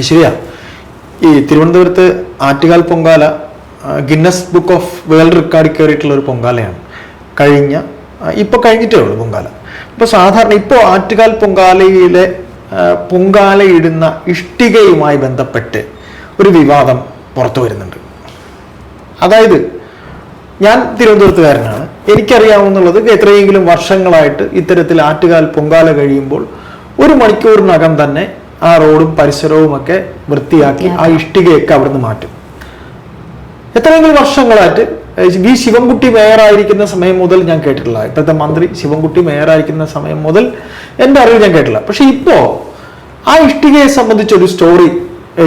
ഐശ്വര്യ ഈ തിരുവനന്തപുരത്ത് Attukal Pongala Guinness book of world record കയറിയിട്ടുള്ള ഒരു പൊങ്കാലയാണ്. കഴിഞ്ഞ ഇപ്പോൾ ഇപ്പൊ കഴിഞ്ഞിട്ടേ ഉള്ളൂ പൊങ്കാല. ഇപ്പൊ സാധാരണ ഇപ്പോൾ ആറ്റുകാൽ പൊങ്കാലയിലെ പൊങ്കാലയിടുന്ന ഇഷ്ടികയുമായി ബന്ധപ്പെട്ട് ഒരു വിവാദം പുറത്തു വരുന്നുണ്ട്. അതായത് ഞാൻ തിരുവനന്തപുരത്തുകാരനാണ്. എനിക്കറിയാവുന്നുള്ളത് എത്രയെങ്കിലും വർഷങ്ങളായിട്ട് ഇത്തരത്തിൽ ആറ്റുകാൽ പൊങ്കാല കഴിയുമ്പോൾ ഒരു മണിക്കൂറിനകം തന്നെ ആ റോഡും പരിസരവും ഒക്കെ വൃത്തിയാക്കി ആ ഇഷ്ടികയൊക്കെ അവിടുന്ന് മാറ്റും. എത്രയെങ്കിലും വർഷങ്ങളായിട്ട് വി ശിവൻകുട്ടി മേയറായിരിക്കുന്ന സമയം മുതൽ ഞാൻ കേട്ടിട്ടില്ല. ഇപ്പോഴത്തെ മന്ത്രി ശിവൻകുട്ടി മേയറായിരിക്കുന്ന സമയം മുതൽ എന്റെ അറിവ് ഞാൻ കേട്ടില്ല. പക്ഷെ ഇപ്പോ ആ ഇഷ്ടികയെ സംബന്ധിച്ചൊരു സ്റ്റോറി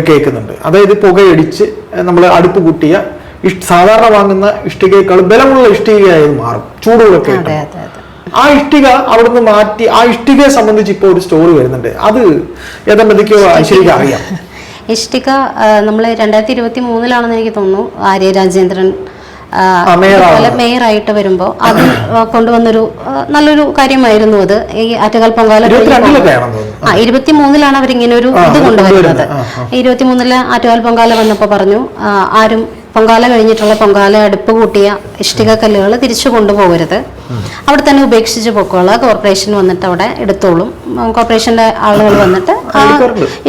കേൾക്കുന്നുണ്ട്. അതായത് പുകയടിച്ച് നമ്മൾ അടുപ്പ് കൂട്ടിയ സാധാരണ വാങ്ങുന്ന ഇഷ്ടികയേക്കാൾ ബലമുള്ള ഇഷ്ടികയായി മാറും. ചൂടുകളൊക്കെ ആ ഇഷ്ടിക അവിടുന്ന് മാറ്റി ആ ഇഷ്ടികയെ സംബന്ധിച്ച് ഇപ്പോൾ ഒരു സ്റ്റോറി വരുന്നുണ്ട്. അത് ഏതെന്തൊക്കെയോ ശരിക്കും അറിയാം. ഇഷ്ടിക നമ്മൾ രണ്ടായിരത്തി ഇരുപത്തി മൂന്നിലാണെന്ന് എനിക്ക് തോന്നുന്നു ആര്യ രാജേന്ദ്രൻ മേയർ ആയിട്ട് മേയറാവുന്നത്. മേയറായിട്ട് വരുമ്പോൾ അത് കൊണ്ടുവന്നൊരു നല്ലൊരു കാര്യമായിരുന്നു അത്. ഈ ആറ്റുകാൽ പൊങ്കാല ആ ഇരുപത്തി മൂന്നിലാണ് അവരിങ്ങനെ ഒരു ഇത് കൊണ്ടുവരുന്നത്. ഇരുപത്തി മൂന്നിൽ ആറ്റുകാൽ പൊങ്കാല വന്നപ്പോൾ പറഞ്ഞു ആരും പൊങ്കാല കഴിഞ്ഞിട്ടുള്ള പൊങ്കാല അടുപ്പ് കൂട്ടിയ ഇഷ്ടിക കല്ലുകൾ തിരിച്ചു കൊണ്ടുപോകരുത്. അവിടെ തന്നെ ഉപേക്ഷിച്ച് പൊക്കോള. കോർപ്പറേഷൻ വന്നിട്ട് അവിടെ എടുത്തോളും. കോർപ്പറേഷന്റെ ആളുകൾ വന്നിട്ട് ആ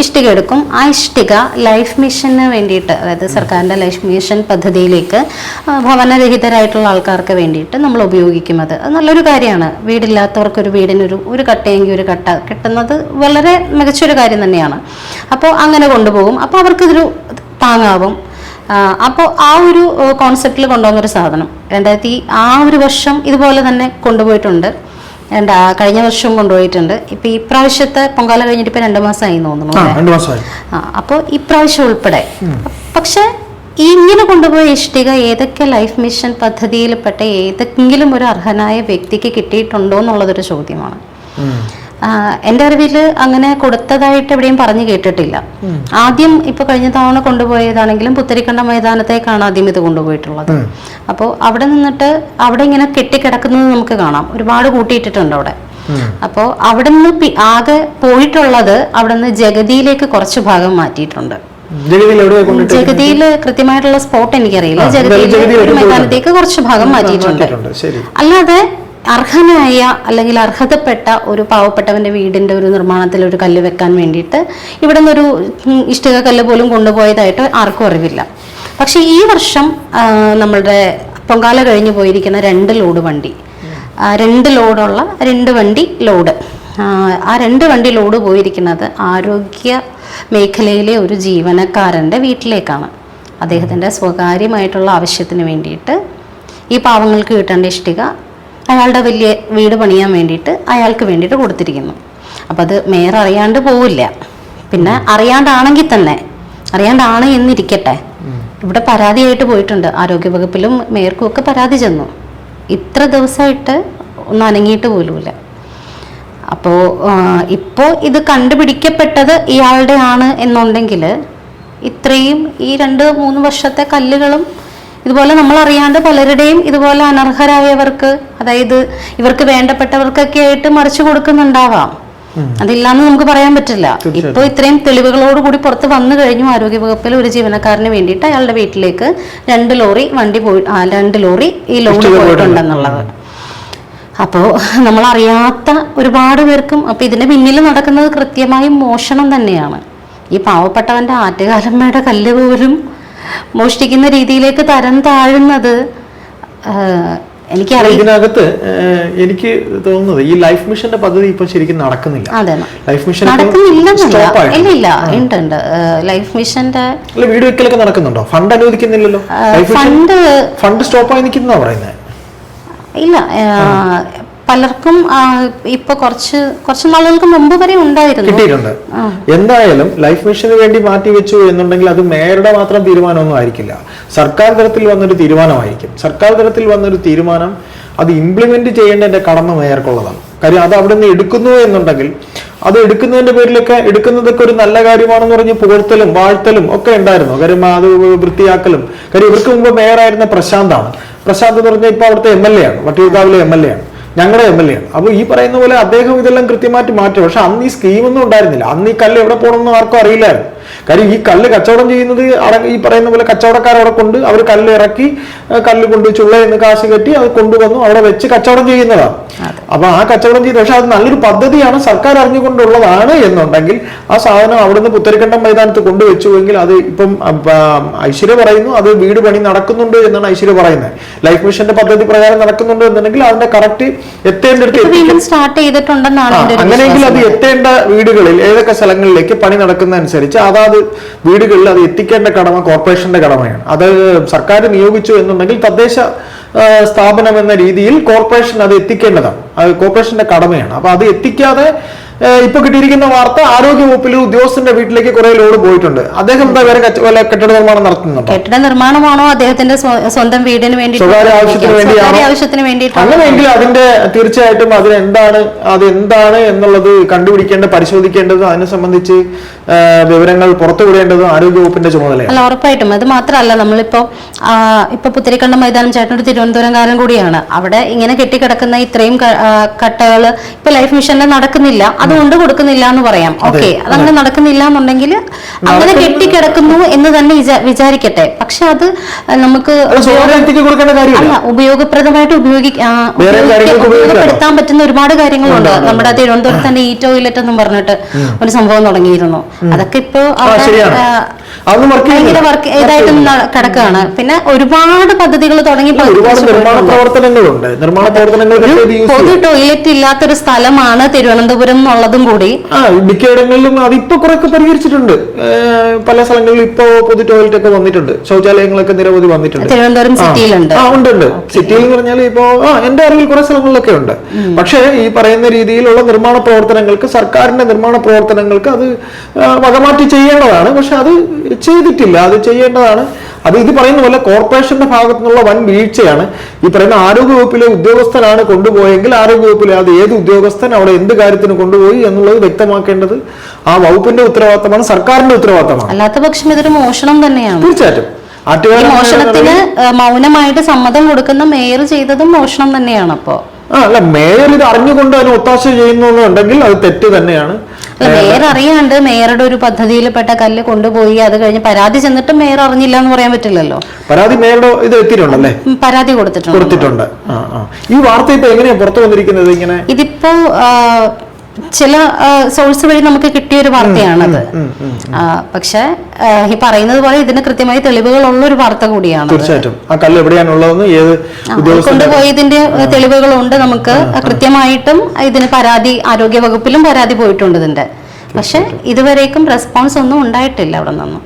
ഇഷ്ടിക എടുക്കും. ആ ഇഷ്ടിക ലൈഫ് മിഷന് വേണ്ടിയിട്ട് അതായത് സർക്കാരിന്റെ ലൈഫ് മിഷൻ പദ്ധതിയിലേക്ക് ഭവനരഹിതരായിട്ടുള്ള ആൾക്കാർക്ക് വേണ്ടിയിട്ട് നമ്മൾ ഉപയോഗിക്കും അത്. നല്ലൊരു കാര്യമാണ്. വീടില്ലാത്തവർക്ക് ഒരു വീടിനൊരു ഒരു കട്ടയെങ്കിൽ ഒരു കട്ട കിട്ടുന്നത് വളരെ മികച്ചൊരു കാര്യം തന്നെയാണ്. അപ്പോൾ അങ്ങനെ കൊണ്ടുപോകും. അപ്പോൾ അവർക്കിതൊരു താങ്ങാവും. അപ്പോൾ ആ ഒരു കോൺസെപ്റ്റിൽ കൊണ്ടുവന്നൊരു സാധനം. രണ്ടായിരത്തി ആ ഒരു വർഷം ഇതുപോലെ തന്നെ കൊണ്ടുപോയിട്ടുണ്ട്. രണ്ടാ കഴിഞ്ഞ വർഷവും കൊണ്ടുപോയിട്ടുണ്ട്. ഇപ്പൊ ഇപ്രാവശ്യത്തെ പ്രാവശ്യത്തെ പൊങ്കാല കഴിഞ്ഞിട്ട് ഇപ്പൊ രണ്ടു മാസമായി തോന്നുന്നു ആ അപ്പോൾ ഇപ്രാവശ്യം ഉൾപ്പെടെ. പക്ഷെ ഇങ്ങനെ കൊണ്ടുപോയ ഇഷ്ടിക ഏതൊക്കെ ലൈഫ് മിഷൻ പദ്ധതിയിൽപ്പെട്ട ഏതെങ്കിലും ഒരു അർഹനായ വ്യക്തിക്ക് കിട്ടിയിട്ടുണ്ടോ എന്നുള്ളതൊരു ചോദ്യമാണ്. എന്റെ അറിവിൽ അങ്ങനെ കൊടുത്തതായിട്ട് എവിടെയും പറഞ്ഞു കേട്ടിട്ടില്ല. ആദ്യം ഇപ്പൊ കഴിഞ്ഞ തവണ കൊണ്ടുപോയതാണെങ്കിലും പുത്തരിക്കണ്ട മൈതാനത്തേക്കാണ് ആദ്യം ഇത് കൊണ്ടുപോയിട്ടുള്ളത്. അപ്പോൾ അവിടെ നിന്നിട്ട് അവിടെ ഇങ്ങനെ കെട്ടിക്കിടക്കുന്നത് നമുക്ക് കാണാം. ഒരുപാട് കൂട്ടിയിട്ടിട്ടുണ്ട് അവിടെ. അപ്പോൾ അവിടെ നിന്ന് ആകെ പോയിട്ടുള്ളത് അവിടെ നിന്ന് ജഗതിയിലേക്ക് കുറച്ച് ഭാഗം മാറ്റിയിട്ടുണ്ട്. ജഗതിയിൽ കൃത്യമായിട്ടുള്ള സ്പോട്ട് എനിക്കറിയില്ല. ജഗതിയിലേക്ക് ജഗതിയിൽ ഒരു മൈതാനത്തേക്ക് കുറച്ച് ഭാഗം മാറ്റിയിട്ടുണ്ട്. അല്ലാതെ അർഹനായ അല്ലെങ്കിൽ അർഹതപ്പെട്ട ഒരു പാവപ്പെട്ടവന്റെ വീടിന്റെ ഒരു നിർമ്മാണത്തിൽ ഒരു കല്ല് വെക്കാൻ വേണ്ടിയിട്ട് ഇവിടെ നിന്നൊരു ഇഷ്ടിക കല്ല് പോലും കൊണ്ടുപോയതായിട്ട് ആർക്കും അറിവില്ല. പക്ഷേ ഈ വർഷം നമ്മളുടെ പൊങ്കാല കഴിഞ്ഞു പോയിരിക്കുന്ന രണ്ട് ലോഡ് വണ്ടി രണ്ട് ലോഡുള്ള രണ്ട് വണ്ടി ലോഡ്. ആ രണ്ട് വണ്ടി ലോഡ് പോയിരിക്കുന്നത് ആരോഗ്യ മേഖലയിലെ ഒരു ജീവനക്കാരന്റെ വീട്ടിലേക്കാണ്. അദ്ദേഹത്തിന്റെ സ്വകാര്യമായിട്ടുള്ള ആവശ്യത്തിന് വേണ്ടിയിട്ട് ഈ പാവങ്ങൾക്ക് കിട്ടേണ്ട ഇഷ്ടിക അയാളുടെ വലിയ വീട് പണിയാൻ വേണ്ടിയിട്ട് അയാൾക്ക് വേണ്ടിയിട്ട് കൊടുത്തിരിക്കുന്നു. അപ്പം അത് മേയർ അറിയാണ്ട് പോവില്ല. പിന്നെ അറിയാണ്ടാണെങ്കിൽ തന്നെ അറിയാണ്ടാണ് എന്നിരിക്കട്ടെ. ഇവിടെ പരാതിയായിട്ട് പോയിട്ടുണ്ട്. ആരോഗ്യവകുപ്പിലും മേയർക്കും ഒക്കെ പരാതി ചെന്നു. ഇത്ര ദിവസമായിട്ട് ഒന്ന് അനങ്ങിയിട്ട് പോലുമില്ല. അപ്പോൾ ഇപ്പോൾ ഇത് കണ്ടുപിടിക്കപ്പെട്ടത് ഇയാളുടെ ആണ് എന്നുണ്ടെങ്കിൽ ഇത്രയും ഈ രണ്ട് മൂന്ന് വർഷത്തെ കല്ലുകളും ഇതുപോലെ നമ്മൾ അറിയാണ്ട് പലരുടെയും ഇതുപോലെ അനർഹരായവർക്ക് അതായത് ഇവർക്ക് വേണ്ടപ്പെട്ടവർക്കൊക്കെ ആയിട്ട് മറിച്ചു കൊടുക്കുന്നുണ്ടാവാം. അതില്ലാന്ന് നമുക്ക് പറയാൻ പറ്റില്ല. ഇപ്പോൾ ഇത്രയും തെളിവുകളോട് കൂടി പുറത്ത് വന്നു കഴിഞ്ഞു ആരോഗ്യ വകുപ്പിൽ ഒരു ജീവനക്കാരന് വേണ്ടിയിട്ട് അയാളുടെ വീട്ടിലേക്ക് രണ്ട് ലോറി വണ്ടി പോയി രണ്ട് ലോറി ഈ ലോറി പോയിട്ടുണ്ടെന്നുള്ളത്. അപ്പോൾ നമ്മൾ അറിയാത്ത ഒരുപാട് പേർക്കും അപ്പോൾ ഇതിന്റെ പിന്നിൽ നടക്കുന്നത് കൃത്യമായും മോഷണം തന്നെയാണ്. ഈ പാവപ്പെട്ടവന്റെ ആറ്റുകാലമ്മയുടെ കല്ല് പോലും മോഷ്ടിക്കുന്ന രീതിയിലേക്ക് തരം താഴുന്നത് എനിക്ക് ഇതിനകത്ത് എനിക്ക് തോന്നുന്നത് ഈ ലൈഫ് മിഷന്റെ പദ്ധതി ഇപ്പൊ ശരിക്കും നടക്കുന്നില്ല. ലൈഫ് മിഷൻ ഇല്ല ഉണ്ട്. ഉണ്ട് ലൈഫ് മിഷന്റെ വീട് വെക്കലൊക്കെ നടക്കുന്നുണ്ടോ? ഫണ്ട് അനുവദിക്കുന്നില്ലല്ലോ? ഫണ്ട് ഫണ്ട് സ്റ്റോപ്പ് ആയി നിൽക്കുന്ന പറയുന്നത് ഇല്ല പലർക്കും ഇപ്പൊ കുറച്ച് കുറച്ച് നാളുകൾക്ക് മുമ്പ് വരെ ഉണ്ടായിരുന്നു. കിട്ടിയിട്ടുണ്ട്. എന്തായാലും ലൈഫ് മിഷന് വേണ്ടി മാറ്റി വെച്ചു എന്നുണ്ടെങ്കിൽ അത് മേയറുടെ മാത്രം തീരുമാനമൊന്നും ആയിരിക്കില്ല. സർക്കാർ തലത്തിൽ വന്നൊരു തീരുമാനമായിരിക്കും. സർക്കാർ തലത്തിൽ വന്നൊരു തീരുമാനം അത് ഇംപ്ലിമെന്റ് ചെയ്യേണ്ടതിന്റെ കടമ മേയർക്കുള്ളതാണ്. കാര്യം അത് അവിടെ നിന്ന് എടുക്കുന്നു എന്നുണ്ടെങ്കിൽ അത് എടുക്കുന്നതിന്റെ പേരിലൊക്കെ എടുക്കുന്നതൊക്കെ ഒരു നല്ല കാര്യമാണെന്ന് പറഞ്ഞ് പുകഴ്ത്തലും വാഴ്ത്തലും ഒക്കെ ഉണ്ടായിരുന്നു. കാര്യം അത് വൃത്തിയാക്കലും. കാര്യം ഇവർക്ക് മുമ്പ് മേയറായിരുന്ന പ്രശാന്താണ്. പ്രശാന്ത് എന്ന് പറഞ്ഞാൽ ഇപ്പൊ അവിടുത്തെ എം എൽ എ ആണ്. വട്ടിയൂർക്കാവിലെ എം എൽ എ ആണ്. ഞങ്ങളുടെ എം എൽ എ ആണ്. അപ്പോൾ ഈ പറയുന്ന പോലെ അദ്ദേഹം ഇതെല്ലാം കൃത്യമായിട്ട് മാറ്റും. പക്ഷെ അന്ന് ഈ സ്കീമൊന്നും ഉണ്ടായിരുന്നില്ല. അന്ന് ഈ കല്ല് എവിടെ പോകണമെന്ന് ആർക്കും അറിയില്ലായിരുന്നു. കാര്യം ഈ കല്ല് കച്ചവടം ചെയ്യുന്നത് ഈ പറയുന്ന പോലെ കച്ചവടക്കാർ അവിടെ കൊണ്ട് അവർ കല്ല് ഇറക്കി കല്ല് കൊണ്ട് ചുള്ള എന്ന് കാശ് കെട്ടി അത് കൊണ്ടുവന്നു അവിടെ വെച്ച് കച്ചവടം ചെയ്യുന്നതാണ്. അപ്പൊ ആ കച്ചവടം ചെയ്ത് പക്ഷെ അത് നല്ലൊരു പദ്ധതിയാണ് സർക്കാർ അറിഞ്ഞുകൊണ്ടുള്ളതാണ് എന്നുണ്ടെങ്കിൽ ആ സാധനം അവിടുന്ന് പുത്തരിക്കണ്ടം മൈതാനത്ത് കൊണ്ടുവച്ചുവെങ്കിൽ അത് ഇപ്പം ഐശ്വര്യ പറയുന്നു അത് വീട് പണി നടക്കുന്നുണ്ട് എന്നാണ് ഐശ്വര്യ പറയുന്നത്. ലൈഫ് മിഷന്റെ പദ്ധതി പ്രകാരം നടക്കുന്നുണ്ട് എന്നുണ്ടെങ്കിൽ അതിന്റെ കറക്റ്റ് വീണ്ടും സ്റ്റാർട്ട് ചെയ്തിട്ടുണ്ടെന്നാണ് അങ്ങനെയെങ്കിൽ അത്. എത്തേണ്ട വീടുകളിൽ ഏതൊക്കെ സ്ഥലങ്ങളിലേക്ക് പണി നടക്കുന്ന അനുസരിച്ച് അതാത് വീടുകളിൽ അത് എത്തിക്കേണ്ട കടമ കോർപ്പറേഷന്റെ കടമയാണ് അത് സർക്കാർ നിയോഗിച്ചു എന്നുണ്ടെങ്കിൽ തദ്ദേശ സ്ഥാപനം എന്ന രീതിയിൽ കോർപ്പറേഷൻ അത് എത്തിക്കേണ്ടതാണ്. അത് കോർപ്പറേഷന്റെ കടമയാണ്. അപ്പൊ അത് എത്തിക്കാതെ ഇപ്പൊ കിട്ടിയിരിക്കുന്ന വാർത്ത ആരോഗ്യ വകുപ്പിൽ ഉദ്യോഗസ്ഥന്റെ വീട്ടിലേക്ക് കുറെ ലോഡ് പോയിട്ടുണ്ട്. അദ്ദേഹം എന്താ വേറെ വല്ല കെട്ടിട നിർമ്മാണം നടത്തുന്നുണ്ട്? കെട്ടിട നിർമ്മാണമാണോ അദ്ദേഹത്തിന്റെ സ്വന്തം വീടിന് വേണ്ടി സ്വകാര്യ ആവശ്യത്തിന്? സ്വകാര്യ ആവശ്യത്തിന് വേണ്ടി അങ്ങനെയെങ്കിൽ അതിന്റെ തീർച്ചയായിട്ടും അതിനെന്താണ് അത് എന്താണ് എന്നുള്ളത് കണ്ടുപിടിക്കേണ്ടത് പരിശോധിക്കേണ്ടത് അതിനെ സംബന്ധിച്ച് വിവരങ്ങൾ പുറത്തുവിടേണ്ടത് ആരോഗ്യവകുപ്പിന്റെ ചുമതലയാണ്. അല്ല ഉറപ്പായിട്ടും. അത് മാത്രമല്ല നമ്മളിപ്പോ ഇപ്പൊ പുത്തിരിക്കണ്ട മൈതാനം ചേട്ടനൊരു തിരുവനന്തപുരംകാരൻ കൂടിയാണ്. അവിടെ ഇങ്ങനെ കെട്ടിക്കിടക്കുന്ന ഇത്രയും കട്ടകൾ ഇപ്പൊ ലൈഫ് മിഷനിൽ നടക്കുന്നില്ല. അതുകൊണ്ട് കൊടുക്കുന്നില്ല എന്ന് പറയാം. ഓക്കെ. അതങ്ങനെ നടക്കുന്നില്ല എന്നുണ്ടെങ്കിൽ അങ്ങനെ കെട്ടിക്കിടക്കുന്നു എന്ന് തന്നെ വിചാ- വിചാരിക്കട്ടെ. പക്ഷെ അത് നമുക്ക് അല്ല ഉപയോഗപ്രദമായിട്ട് ഉപയോഗിക്കാൻ പറ്റുന്ന ഒരുപാട് കാര്യങ്ങളുണ്ട്. നമ്മുടെ തിരുവനന്തപുരത്ത് തന്നെ ഈ ടോയ്ലറ്റ് എന്നും പറഞ്ഞിട്ട് ഒരു സംഭവം തുടങ്ങിയിരുന്നു. അതൊക്കെ ഇപ്പോ വർക്ക് ഭയങ്കര വർക്ക് ഇതായിട്ട് കിടക്കുകയാണ് പിന്നെ ഒരുപാട് പദ്ധതികൾ തുടങ്ങി പൊതു ടോയ്ലറ്റ് ഇല്ലാത്തൊരു സ്ഥലമാണ് തിരുവനന്തപുരം എന്നുള്ളതും കൂടി. മിക്കയിടങ്ങളിലും അതിപ്പോ കുറെയൊക്കെ പരിഹരിച്ചിട്ടുണ്ട്. പല സ്ഥലങ്ങളിലും ഇപ്പോ പൊതു ടോയ്ലറ്റ് ഒക്കെ വന്നിട്ടുണ്ട്. ശൗചാലയങ്ങളൊക്കെ നിരവധി വന്നിട്ടുണ്ട്. തിരുവനന്തപുരം സിറ്റിയിലുണ്ട് ആ ഉണ്ട് ഉണ്ട് സിറ്റിയിൽ എന്ന് പറഞ്ഞാൽ ഇപ്പോ എന്റെ അറിവിൽ കുറെ സ്ഥലങ്ങളിലൊക്കെ ഉണ്ട്. പക്ഷേ ഈ പറയുന്ന രീതിയിലുള്ള നിർമ്മാണ പ്രവർത്തനങ്ങൾക്ക് സർക്കാരിന്റെ നിർമ്മാണ പ്രവർത്തനങ്ങൾക്ക് അത് വകമാറ്റി ചെയ്യേണ്ടതാണ്. പക്ഷെ അത് ചെയ്തിട്ടില്ല. അത് ചെയ്യേണ്ടതാണ്. അത് ഇത് പറയുന്ന പോലെ കോർപ്പറേഷന്റെ ഭാഗത്തു നിന്നുള്ള വൻ വീഴ്ചയാണ്. ഈ പറയുന്ന ആരോഗ്യ വകുപ്പിലെ ഉദ്യോഗസ്ഥനാണ് കൊണ്ടുപോയെങ്കിൽ ആരോഗ്യ വകുപ്പിലെ അത് ഏത് ഉദ്യോഗസ്ഥൻ അവിടെ എന്ത് കാര്യത്തിന് കൊണ്ടുപോയി എന്നുള്ളത് വ്യക്തമാക്കേണ്ടത് ആ വകുപ്പിന്റെ ഉത്തരവാദിത്തമാണ് സർക്കാരിന്റെ ഉത്തരവാദിത്തമാണ്. അല്ലാത്ത പക്ഷം ഇതൊരു മോഷണം തന്നെയാണ്. തീർച്ചയായിട്ടും. മോഷണത്തിന് മൗനമായിട്ട് സമ്മതം കൊടുക്കുന്ന മേയർ ചെയ്തതും മോഷണം തന്നെയാണ് അപ്പോ ആ അല്ല മേയർ ഇത് അറിഞ്ഞുകൊണ്ട് അതിന് ഒത്താശ ചെയ്യുന്നുണ്ടെങ്കിൽ അത് തെറ്റ് തന്നെയാണ്. മേയർ അറിയാണ്ട് മേയറുടെ ഒരു പദ്ധതിയിൽപ്പെട്ട കല്ല് കൊണ്ടുപോയി അത് കഴിഞ്ഞ് പരാതി ചെന്നിട്ട് മേയർ അറിഞ്ഞില്ല എന്ന് പറയാൻ പറ്റില്ലല്ലോ. പരാതി മേയറുടെ ഇത് എത്തിയിട്ടുണ്ടല്ലേ? പരാതി കൊടുത്തിട്ടുണ്ട്. കൊടുത്തിട്ടുണ്ട്. ഈ വാർത്ത ഇപ്പൊ എങ്ങനെയാ പുറത്തു വന്നിരിക്കുന്നത് ഇങ്ങനെ? ഇതിപ്പോ ചില സോഴ്സ് വഴി നമുക്ക് കിട്ടിയ ഒരു വാർത്തയാണത് പക്ഷെ ഈ പറയുന്നത് പോലെ ഇതിന് കൃത്യമായി തെളിവുകൾ ഉള്ള ഒരു വാർത്ത കൂടിയാണ് തീർച്ചയായിട്ടും. ആ കല്ല് എവിടെയാണുള്ളതെന്ന് ഏത് കൊണ്ടുപോയതിന്റെ തെളിവുകളുണ്ട് നമുക്ക്. കൃത്യമായിട്ടും ഇതിന് പരാതി ആരോഗ്യ വകുപ്പിലും പരാതി പോയിട്ടുണ്ട് ഇതിന്റെ. പക്ഷെ ഇതുവരേക്കും റെസ്പോൺസ് ഒന്നും ഉണ്ടായിട്ടില്ല അവിടെ നിന്നും.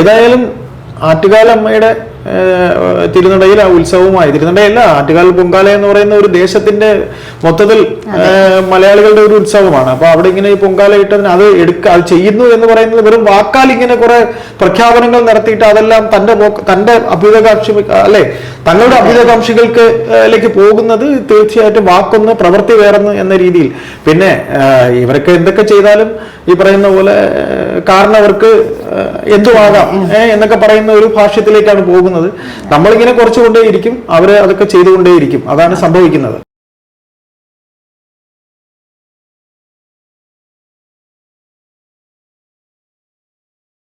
ഏതായാലും ഏഹ്, തിരുനടയിൽ ആ ഉത്സവമായി തിരുനടയല്ല ആറ്റുകാൽ പൊങ്കാല എന്ന് പറയുന്ന ഒരു ദേശത്തിന്റെ മൊത്തത്തിൽ മലയാളികളുടെ ഒരു ഉത്സവമാണ്. അപ്പൊ അവിടെ ഇങ്ങനെ ഈ പൊങ്കാല ഇട്ടതിന് അത് എടുക്ക അത് ചെയ്യുന്നു എന്ന് പറയുന്നത് വെറും വാക്കാൽ ഇങ്ങനെ കുറെ പ്രഖ്യാപനങ്ങൾ നടത്തിയിട്ട് അതെല്ലാം തന്റെ തന്റെ അഭ്യുതകാംക്ഷി അല്ലെ തങ്ങളുടെ അഭ്യുതകാംക്ഷികൾക്ക് ലേക്ക് പോകുന്നത് തീർച്ചയായിട്ടും വാക്കൊന്ന് പ്രവൃത്തി വേറെന്ന് എന്ന രീതിയിൽ. പിന്നെ ഇവർക്ക് ഇവരൊക്കെ എന്തൊക്കെ ചെയ്താലും ഈ പറയുന്ന പോലെ കാരണം ഏഹ്, എന്തുമാകാം ഏഹ്, എന്നൊക്കെ പറയുന്ന ഒരു ഭാഷ്യത്തിലേക്കാണ് പോകുന്നത്. നമ്മളിങ്ങനെ കുറച്ചുകൊണ്ടേയിരിക്കും അവർ അതൊക്കെ ചെയ്തുകൊണ്ടേയിരിക്കും. അതാണ് സംഭവിക്കുന്നത്.